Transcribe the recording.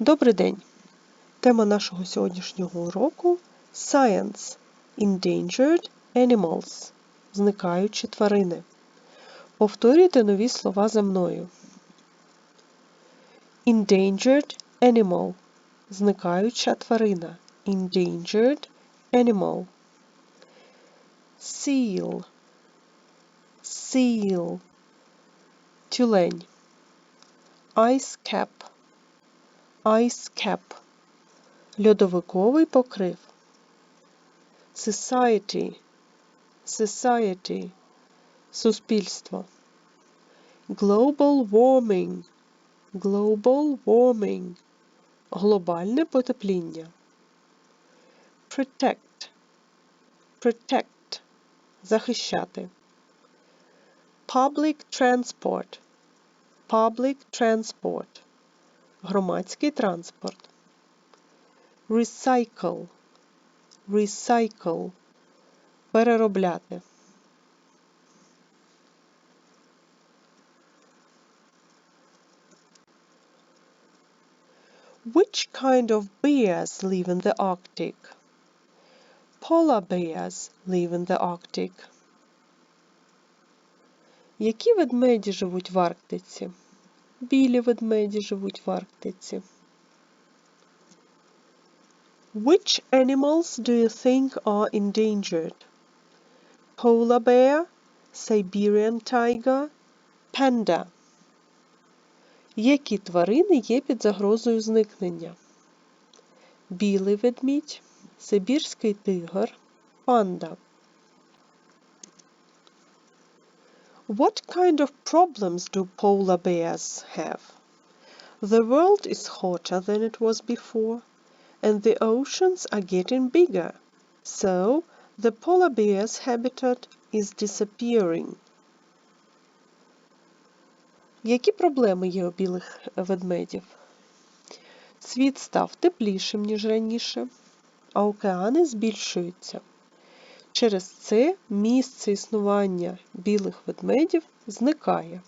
Добрий день! Тема нашого сьогоднішнього уроку Science Endangered Animals Зникаючі тварини. Повторюйте нові слова за мною. Endangered animal Зникаюча тварина. Endangered animal. Seal Seal Тюлень. Ice cap Ice cap Льодовиковий покрив. Society Society Суспільство. Global warming Global warming Глобальне потепління. Protect Protect Захищати. Public transport Public transport Громадський транспорт. Recycle. Recycle. Переробляти. Which kind of bears live in the Arctic? Polar bears live in the Arctic. Які ведмеді живуть в Арктиці? Білі ведмеді живуть в Арктиці. Which animals do you think are endangered? Polar bear, Siberian tiger, panda. Які тварини є під загрозою зникнення? Білий ведмідь, Сибірський тигр, панда. What kind of problems do polar bears have? The world is hotter than it was before, and the oceans are getting bigger, so the polar bear's habitat is disappearing. Які проблеми є у білих ведмедів? Світ став теплішим, ніж раніше, а океани збільшуються. Через це місце існування білих ведмедів зникає.